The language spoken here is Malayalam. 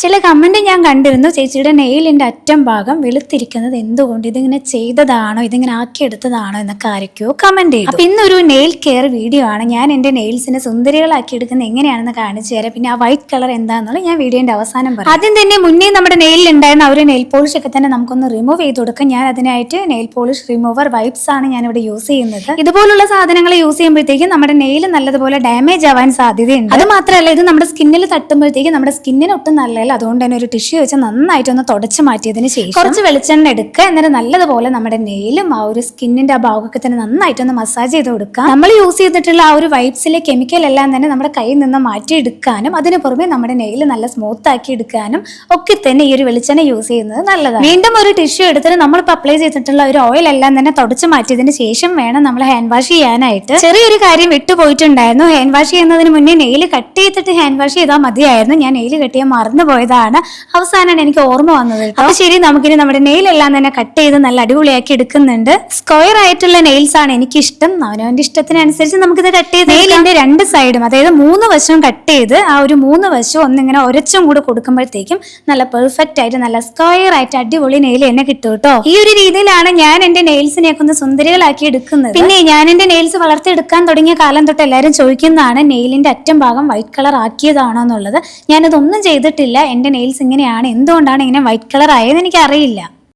ചില കമന്റ് ഞാൻ കണ്ടിരുന്നു ചേച്ചിയുടെ നെയിലിന്റെ അറ്റം ഭാഗം വെളുത്തിരിക്കുന്നത് എന്തുകൊണ്ട്? ഇതിങ്ങനെ ചെയ്തതാണോ? ഇതിങ്ങനെ ആക്കിയെടുത്തതാണോ? എന്നൊക്കെ ആരൊക്കെയോ കമന്റ് ചെയ്തു. അപ്പം ഇന്നൊരു നെയിൽ കെയർ വീഡിയോ ആണ്. ഞാൻ എന്റെ നെയിൽസിനെ സുന്ദരികളാക്കി എടുക്കുന്നത് എങ്ങനെയാണെന്ന് കാണിച്ചു തരാം. പിന്നെ ആ വൈറ്റ് കളർ എന്താണെന്നുള്ളത് ഞാൻ വീഡിയോന്റെ അവസാനം പറയാം. ആദ്യം തന്നെ മുന്നേ നമ്മുടെ നെയിലിൽ ഉണ്ടായിരുന്ന ആ ഒരു നെയിൽ പോളിഷ് ഒക്കെ തന്നെ നമുക്കൊന്ന് റിമൂവ് ചെയ്ത് കൊടുക്കാം. ഞാൻ അതിനായിട്ട് നെയിൽ പോളിഷ് റിമൂവർ വൈപ്സ് ആണ് ഞാൻ ഇവിടെ യൂസ് ചെയ്യുന്നത്. ഇതുപോലുള്ള സാധനങ്ങൾ യൂസ് ചെയ്യുമ്പോഴത്തേക്കും നമ്മുടെ നെയിൽ നല്ലതുപോലെ ഡാമേജ് ആവാൻ സാധ്യതയുണ്ട്. അത് മാത്രമല്ല ഇത് നമ്മുടെ സ്കിന്നിൽ തട്ടുമ്പോഴത്തേക്കും നമ്മുടെ സ്കിന്നിന് ഒട്ടും നല്ലതല്ല. അതുകൊണ്ട് തന്നെ ഒരു ടിഷ്യൂ വെച്ച് നന്നായിട്ട് ഒന്ന് തുടച്ചു മാറ്റിയതിന് ശേഷം കുറച്ച് വെളിച്ചെണ്ണ എടുക്കുക. എന്നിട്ട് നല്ലതുപോലെ നമ്മുടെ നെയിലും ആ ഒരു സ്കിന്നിന്റെ ആ ഭാഗമൊക്കെ തന്നെ നന്നായിട്ട് ഒന്ന് മസാജ് ചെയ്ത് കൊടുക്കുക. നമ്മൾ യൂസ് ചെയ്തിട്ടുള്ള ആ ഒരു വൈപ്സിലെ കെമിക്കൽ എല്ലാം തന്നെ നമ്മുടെ കയ്യിൽ നിന്ന് മാറ്റിയെടുക്കാനും അതിന് പുറമെ നമ്മുടെ നെയിൽ നല്ല സ്മൂത്ത് ആക്കി എടുക്കാനും ഒക്കെ തന്നെ ഈ ഒരു വെളിച്ചെണ്ണ യൂസ് ചെയ്യുന്നത് നല്ലതാണ്. വീണ്ടും ഒരു ടിഷ്യൂ എടുത്തിട്ട് നമ്മളിപ്പോൾ അപ്ലൈ ചെയ്തിട്ടുള്ള ഒരു ഓയിൽ എല്ലാം തന്നെ തുടച്ചു മാറ്റിയതിന് ശേഷം വേണം നമ്മൾ ഹാൻഡ് വാഷ് ചെയ്യാനായിട്ട്. ചെറിയൊരു കാര്യം വിട്ടുപോയിട്ടുണ്ടായിരുന്നു ഹാൻഡ് വാഷ് ചെയ്യുന്നതിന് മുന്നേ നെയിൽ കട്ട് ചെയ്തിട്ട് ഹാൻഡ് വാഷ് ചെയ്താൽ മതിയായിരുന്നു. ഞാൻ നെയിൽ കെട്ടിയാൽ മറന്നു പോയതാണ് അവസാനമാണ് എനിക്ക് ഓർമ്മ വന്നത് അപ്പൊ ശരി നമുക്കിനി നമ്മുടെ നെയിൽ എല്ലാം തന്നെ കട്ട് ചെയ്ത് നല്ല അടിപൊളിയാക്കി എടുക്കുന്നുണ്ട്. സ്ക്വയർ ആയിട്ടുള്ള നെയിൽസ് ആണ് എനിക്ക് ഇഷ്ടം അവനവന്റെ ഇഷ്ടത്തിനനുസരിച്ച് നമുക്കിത് കട്ട് ചെയ്ത് നെയിലിന്റെ രണ്ട് സൈഡും അതായത് മൂന്ന് വശവും കട്ട് ചെയ്ത് ആ ഒരു മൂന്ന് വശവും ഒന്നിങ്ങനെ ഒരച്ചും കൂടെ കൊടുക്കുമ്പോഴത്തേക്കും നല്ല പെർഫെക്റ്റ് ആയിട്ട് നല്ല സ്ക്വയർ ആയിട്ട് അടിപൊളി നെയിൽ എന്നെ കിട്ടും കേട്ടോ. ഈ ഒരു രീതിയിലാണ് ഞാൻ എന്റെ നെയിൽസിനെയൊക്കെ ഒന്ന് സുന്ദരികളാക്കി എടുക്കുന്നത്. പിന്നെ ഞാൻ എന്റെ നെയിൽസ് വളർത്തിയെടുക്കാൻ തുടങ്ങിയ കാലം തൊട്ട് എല്ലാവരും ചോദിക്കുന്നതാണ് നെയിലിന്റെ അറ്റം ഭാഗം വൈറ്റ് കളർ ആക്കിയതാണോ എന്നുള്ളത്. ഞാനതൊന്നും ചെയ്തിട്ടില്ല. എന്റെ നെയിൽസ് ഇങ്ങനെയാണ്. എന്തുകൊണ്ടാണ് ഇങ്ങനെ വൈറ്റ് കളർ ആയതെന്ന് എനിക്ക് അറിയില്ല